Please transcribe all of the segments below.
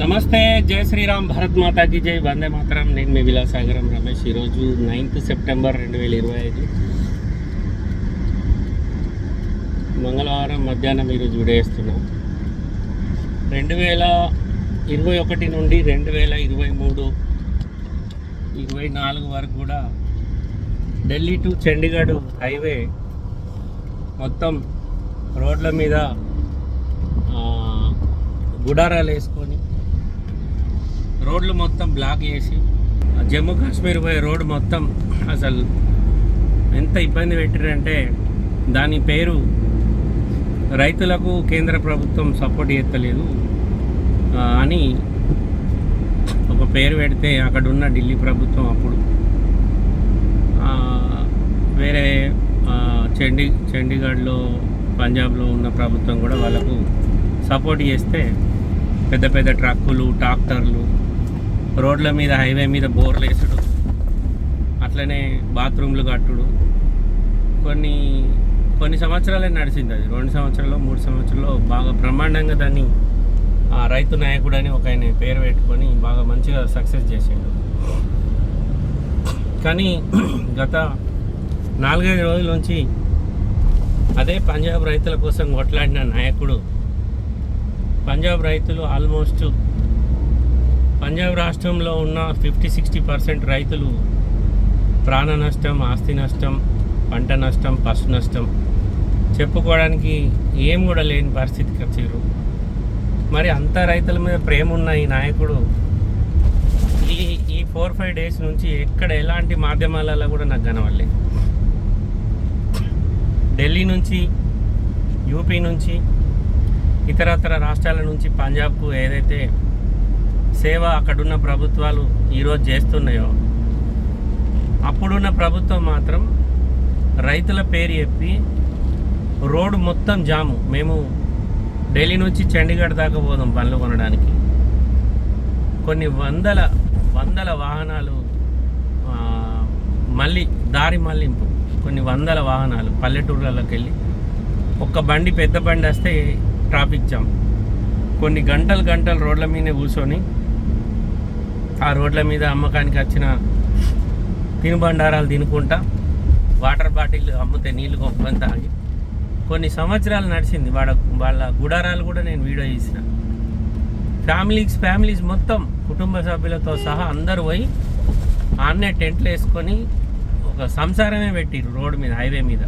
నమస్తే జై శ్రీరామ్ భరత్ మాతాకి జై వందే మాతరం. నేను మీ విలాసాగరం రమేష్. ఈరోజు నైన్త్ సెప్టెంబర్ రెండు వేల ఇరవై ఐదు. మంగళవారం మధ్యాహ్నం ఈరోజు విడేస్తున్నాం. రెండు వేల ఇరవై ఒకటి నుండి రెండు వేల ఇరవై మూడు ఇరవై నాలుగు వరకు కూడా ఢిల్లీ టు చండీగఢ్ హైవే మొత్తం రోడ్ల మీద గుడారాలు వేసుకొని రోడ్లు మొత్తం బ్లాక్ చేసి జమ్మూ కాశ్మీర్ పోయే రోడ్డు మొత్తం అసలు ఎంత ఇబ్బంది పెట్టారంటే దాని పేరు రైతులకు కేంద్ర ప్రభుత్వం సపోర్ట్ చేస్తలేదు అని ఒక పేరు పెడితే అక్కడ ఉన్న ఢిల్లీ ప్రభుత్వం అప్పుడు వేరే చండీ చండీగఢ్లో పంజాబ్లో ఉన్న ప్రభుత్వం కూడా వాళ్ళకు సపోర్ట్ చేస్తే పెద్ద పెద్ద ట్రక్కులు ట్రాక్టర్లు రోడ్ల మీద హైవే మీద బోర్లు వేసుడు అట్లనే బాత్రూమ్లు కట్టుడు. కొన్ని కొన్ని సంవత్సరాలే నడిచింది అది. రెండు సంవత్సరాలు మూడు సంవత్సరాలు బాగా బ్రహ్మాండంగా దాన్ని ఆ రైతు నాయకుడు అని ఒక ఆయన పేరు పెట్టుకొని బాగా మంచిగా సక్సెస్ చేసిండు. కానీ గత నాలుగైదు రోజుల నుంచి అదే పంజాబ్ రైతుల కోసం కొట్లాడిన నాయకుడు. పంజాబ్ రైతులు ఆల్మోస్ట్ పంజాబ్ రాష్ట్రంలో ఉన్న ఫిఫ్టీ సిక్స్టీ పర్సెంట్ రైతులు ప్రాణ నష్టం ఆస్తి నష్టం పంట నష్టం పశు నష్టం చెప్పుకోవడానికి ఏం కూడా లేని పరిస్థితికి వచ్చారు. మరి అంత రైతుల మీద ప్రేమ ఉన్న ఈ నాయకుడు ఈ ఈ ఫోర్ ఫైవ్ డేస్ నుంచి ఎక్కడ ఎలాంటి మాధ్యమాలలో కూడా నాకు కనవలే ఢిల్లీ నుంచి యూపీ నుంచి ఇతరత్ర రాష్ట్రాల నుంచి పంజాబ్కు ఏదైతే సేవ అక్కడున్న ప్రభుత్వాలు ఈరోజు చేస్తున్నాయో అప్పుడున్న ప్రభుత్వం మాత్రం రైతుల పేరు చెప్పి రోడ్డు మొత్తం జాము. మేము ఢిల్లీ నుంచి చండీగఢ్ దాకా పోదాం పనులు కొనడానికి. కొన్ని వందల వందల వాహనాలు మళ్ళీ దారి మళ్ళింపు. కొన్ని వందల వాహనాలు పల్లెటూర్లలోకి వెళ్ళి ఒక్క బండి పెద్ద బండి వస్తే ట్రాఫిక్ జామ్. కొన్ని గంటలు గంటలు రోడ్ల మీద కూర్చొని ఆ రోడ్ల మీద అమ్మకానికి వచ్చిన తినుబండారాలు తినుకుంటా వాటర్ బాటిల్ అమ్మితే నీళ్ళు కొనుక్కొని తాగి. కొన్ని సంవత్సరాలు నడిచింది వాళ్ళ వాళ్ళ గుడారాలు కూడా నేను వీడియో చేసిన ఫ్యామిలీస్ ఫ్యామిలీస్ మొత్తం కుటుంబ సభ్యులతో సహా అందరూ పోయి ఆన్నే టెంట్లు వేసుకొని ఒక సంసారమే పెట్టిరు రోడ్డు మీద హైవే మీద.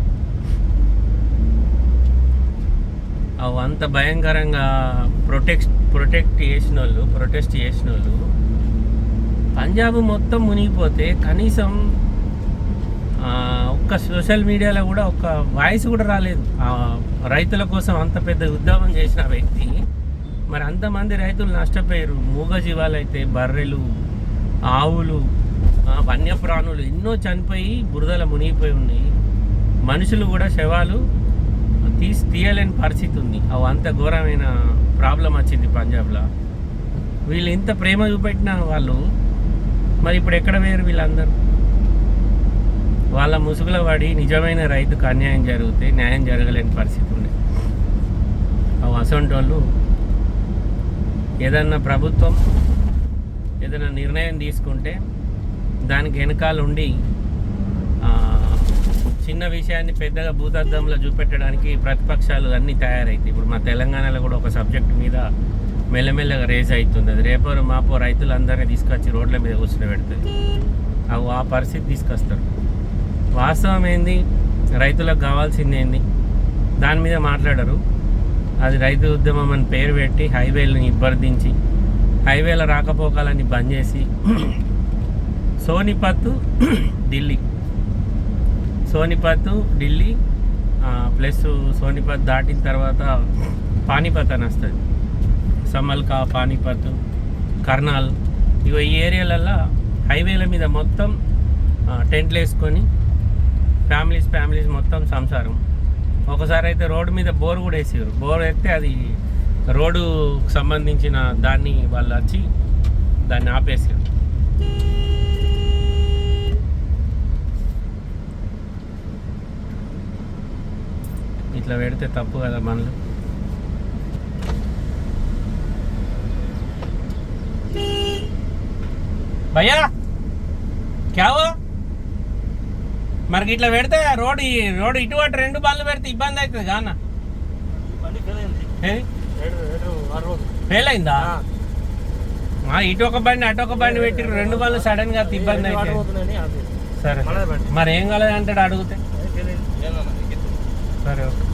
అవి అంత భయంకరంగా ప్రొటెక్ట్ ప్రొటెక్ట్ చేసిన వాళ్ళు ప్రొటెస్ట్ చేసిన వాళ్ళు పంజాబ్ మొత్తం మునిగిపోతే కనీసం ఒక్క సోషల్ మీడియాలో కూడా ఒక్క వాయిస్ కూడా రాలేదు. రైతుల కోసం అంత పెద్ద ఉద్యమం చేసిన వ్యక్తి మరి అంతమంది రైతులు నష్టపోయారు. మూగజీవాలు అయితే బర్రెలు ఆవులు వన్యప్రాణులు ఎన్నో చనిపోయి బురదల మునిగిపోయి ఉన్నాయి. మనుషులు కూడా శవాలు తీసి తీయలేని పరిస్థితి ఉంది. అవి అంత ఘోరమైన ప్రాబ్లం వచ్చింది పంజాబ్లో. వీళ్ళు ఇంత ప్రేమ చూపెట్టిన వాళ్ళు మరి ఇప్పుడు ఎక్కడ వేరు వీళ్ళందరూ? వాళ్ళ ముసుగుల పడి నిజమైన రైతుకు అన్యాయం జరిగితే న్యాయం జరగలేని పరిస్థితి ఉంది. అవి అసొంటి వాళ్ళు ఏదన్నా ప్రభుత్వం ఏదైనా నిర్ణయం తీసుకుంటే దానికి వెనకాల ఉండి చిన్న విషయాన్ని పెద్దగా భూతద్దంలో చూపెట్టడానికి ప్రతిపక్షాలు అన్నీ తయారైతాయి ఇప్పుడు మా తెలంగాణలో కూడా ఒక సబ్జెక్ట్ మీద మెల్లమెల్లగా రేజ్ అవుతుంది. అది రేపో మాపో రైతులందరినీ తీసుకొచ్చి రోడ్ల మీద కూర్చుని పెడుతుంది అవి ఆ పరిస్థితి తీసుకొస్తారు. వాస్తవం ఏంది? రైతులకు కావాల్సింది ఏంది? దాని మీద మాట్లాడరు. అది రైతు ఉద్యమం అని పేరు పెట్టి హైవేలను ఇబ్బర్దించి హైవేల రాకపోకలన్నీ బంద్ చేసి సోనిపత్ ఢిల్లీ. సోనిపత్ ఢిల్లీ ప్లస్ సోనిపత్ దాటిన తర్వాత పానీపత్ అని వస్తుంది. సమల్కా పానీపత్ కర్నాల్ ఇగో ఈ ఏరియాలల్లో హైవేల మీద మొత్తం టెంట్లు వేసుకొని ఫ్యామిలీస్ ఫ్యామిలీస్ మొత్తం సంసారం. ఒకసారి అయితే రోడ్డు మీద బోర్ కూడా వేసారు బోర్ వేస్తే అది రోడ్డుకు సంబంధించిన దాన్ని వాళ్ళు వచ్చి దాన్ని ఆపేసారు ఇట్లా పెడితే తప్పు కదా మనలు భయ్యా క్యావో మరి ఇట్లా పెడితే రోడ్ రోడ్ ఇటు అటు రెండు బండ్లు పెడితే ఇబ్బంది అవుతుంది కాన? బండి ఫెయిల్ అయింది. ఇటు ఒక బండి అటు ఒక బండి పెట్టి రెండు బండ్లు సడన్గా ఇబ్బంది అయితే ఆపేసి. సరే మరి ఏం కాలేదు అంటాడు అడిగితే సరే ఓకే.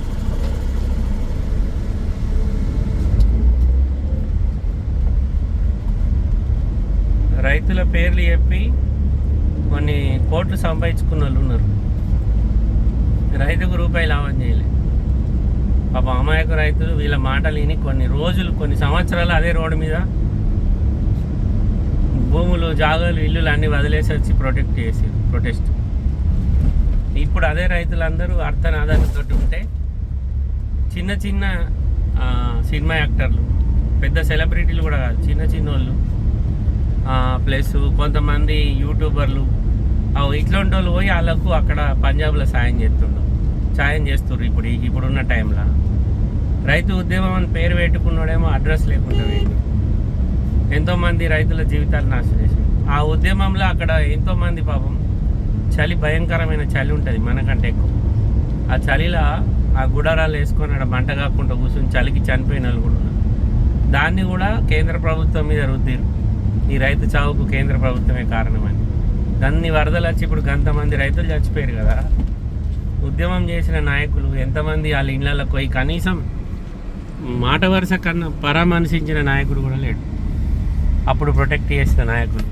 రైతుల పేర్లు చెప్పి కొన్ని కోట్లు సంపాదించుకున్న వాళ్ళు ఉన్నారు. రైతుకు రూపాయి లాభం చేయలే. పాప అమాయక రైతులు వీళ్ళ మాటలు విని కొన్ని రోజులు కొన్ని సంవత్సరాలు అదే రోడ్డు మీద భూములు జాగాలు ఇల్లులు అన్నీ వదిలేసి వచ్చి ప్రొటెక్ట్ చేసి ప్రొటెస్ట్ ఇప్పుడు అదే రైతులందరూ అర్థనాదాలతో ఉంటే చిన్న చిన్న సినిమా యాక్టర్లు పెద్ద సెలబ్రిటీలు కూడా కాదు చిన్న చిన్న వాళ్ళు ప్లస్ కొంతమంది యూట్యూబర్లు ఆ ఇట్లాంటి వాళ్ళు పోయి వాళ్ళకు అక్కడ పంజాబ్లో సాయం చేస్తుండ్రు. సాయం చేస్తుర్రు ఇప్పుడు ఇప్పుడున్న టైంలో. రైతు ఉద్యమం అని పేరు పెట్టుకున్నాడేమో అడ్రస్ లేకుండా పోయింది ఎంతోమంది రైతుల జీవితాలు నాశనం చేసింది ఆ ఉద్యమంలో అక్కడ ఎంతోమంది పాపం చలి భయంకరమైన చలి ఉంటుంది మనకంటే ఎక్కువ. ఆ చలిలో ఆ గుడారాలు వేసుకొని అక్కడ మంట కాకుండా కూర్చొని చలికి చనిపోయిన వాళ్ళు కూడా ఉన్నారు. దాన్ని కూడా కేంద్ర ప్రభుత్వం మీద రుద్దిరు. ఈ రైతు చావుకు కేంద్ర ప్రభుత్వమే కారణమని. అన్ని వరదలు వచ్చి ఇప్పుడు గంతమంది రైతులు చచ్చిపోయారు కదా. ఉద్యమం చేసిన నాయకులు ఎంతమంది వాళ్ళ ఇళ్ళకి పోయి కనీసం మాట వరుస కన్నా పరామర్శించిన నాయకుడు కూడా లేడు. అప్పుడు ప్రొటెక్ట్ చేసిన నాయకులు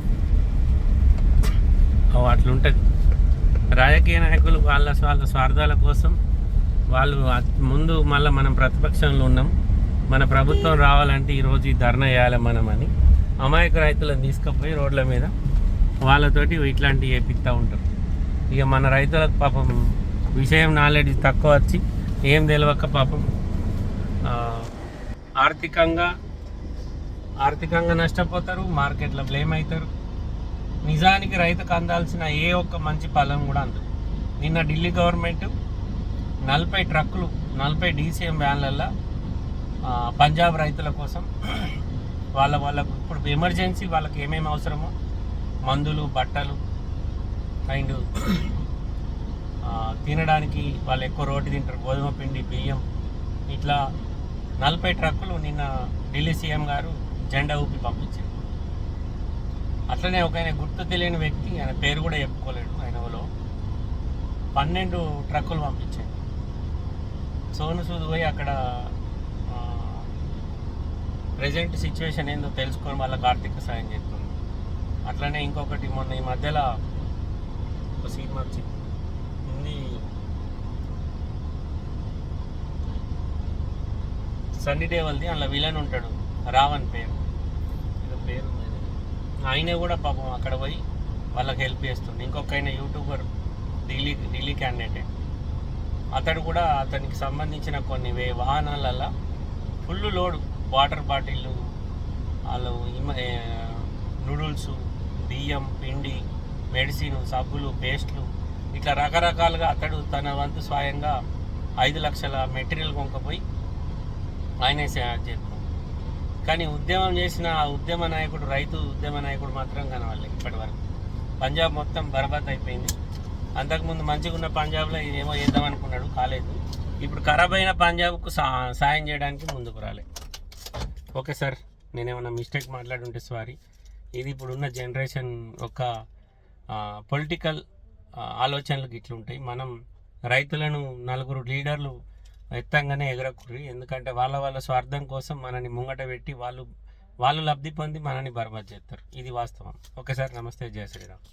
అట్లుంటుంది. రాజకీయ నాయకులు వాళ్ళ వాళ్ళ స్వార్థాల కోసం వాళ్ళు ముందు మళ్ళీ మనం ప్రతిపక్షంలో ఉన్నాం. మన ప్రభుత్వం రావాలంటే ఈరోజు ఈ ధర్నా చేయాలి మనం అని అమాయక రైతులను తీసుకుపోయి రోడ్ల మీద వాళ్ళతోటి ఇట్లాంటివి చేపిస్తూ ఉంటారు. ఇక మన రైతులకు పాపం విషయం నాలెడ్జ్ తక్కువ వచ్చి ఏం తెలియక పాపం ఆర్థికంగా ఆర్థికంగా నష్టపోతారు మార్కెట్లో బ్లేమ్ అవుతారు. నిజానికి రైతుకు అందాల్సిన ఏ ఒక్క మంచి ఫలం కూడా అందదు. నిన్న ఢిల్లీ గవర్నమెంట్ నలభై ట్రక్కులు నలభై డీసీఎం వ్యాన్లల్లో పంజాబ్ రైతుల కోసం వాళ్ళ వాళ్ళకు ఇప్పుడు ఎమర్జెన్సీ వాళ్ళకి ఏమేమి అవసరమో మందులు బట్టలు అండ్ తినడానికి వాళ్ళు ఎక్కువ రోటి తింటారు గోధుమ పిండి బియ్యం. ఇట్లా నలభై ట్రక్కులు నిన్న ఢిల్లీ సీఎం గారు జెండా ఊపి పంపించారు. అట్లనే ఒక ఆయన గుర్తు తెలియని వ్యక్తి ఆయన పేరు కూడా చెప్పుకోలేడు ఆయన పన్నెండు ట్రక్కులు పంపించాడు సోను సూద్ పోయి అక్కడ ప్రజెంట్ సిచ్యువేషన్ ఏందో తెలుసుకొని వాళ్ళకి ఆర్థిక సాయం చేస్తుంది. అట్లనే ఇంకొకటి మొన్న ఈ మధ్యలో ఒక సినిమా వచ్చింది హిందీ సన్నీ డేవల్ది అందులో విలన్ ఉంటాడు రావణ్ పేరు. ఏదో పేరు ఆయన కూడా పాపం అక్కడ పోయి వాళ్ళకి హెల్ప్ చేస్తుంది. ఇంకొక ఆయన యూట్యూబర్ ఢిల్లీ ఢిల్లీ క్యాండిడేటే అతడు కూడా అతనికి సంబంధించిన కొన్ని వే వాహనాలల్లో ఫుల్ లోడు వాటర్ బాటిళ్ళు వాళ్ళు నూడిల్స్ బియ్యం పిండి మెడిసిన్ సబ్బులు పేస్ట్లు ఇట్లా రకరకాలుగా అతడు తన వంతు స్వయంగా ఐదు లక్షల మెటీరియల్ కొనుక్కపోయి ఆయనే చేస్తాం కానీ ఉద్యమం చేసిన ఆ ఉద్యమ నాయకుడు రైతు ఉద్యమ నాయకుడు మాత్రం కనవాలి ఇప్పటి వరకు పంజాబ్ మొత్తం బర్బాద్ అయిపోయింది. అంతకుముందు మంచిగా ఉన్న పంజాబ్లో ఏమో చేద్దాం అనుకున్నాడు కాలేదు. ఇప్పుడు ఖరాబ్ అయిన పంజాబ్కు సా సాయం చేయడానికి ముందుకు రాలేదు. ఓకే సార్ నేనేమన్నా మిస్టేక్ మాట్లాడుంటే సారీ ఇది ఇప్పుడున్న జనరేషన్ ఒక పొలిటికల్ ఆలోచనలు ఇట్లుంటాయి మనం రైతులను నలుగురు లీడర్లు ఎత్తంగానే ఎగరకుర్రి ఎందుకంటే వాళ్ళ వాళ్ళ స్వార్థం కోసం మనని ముంగట పెట్టి వాళ్ళు వాళ్ళు లబ్ధి పొంది మనని బర్బాద్ చేస్తారు. ఇది వాస్తవం. ఓకే సార్ నమస్తే. జయ శ్రీరామ్.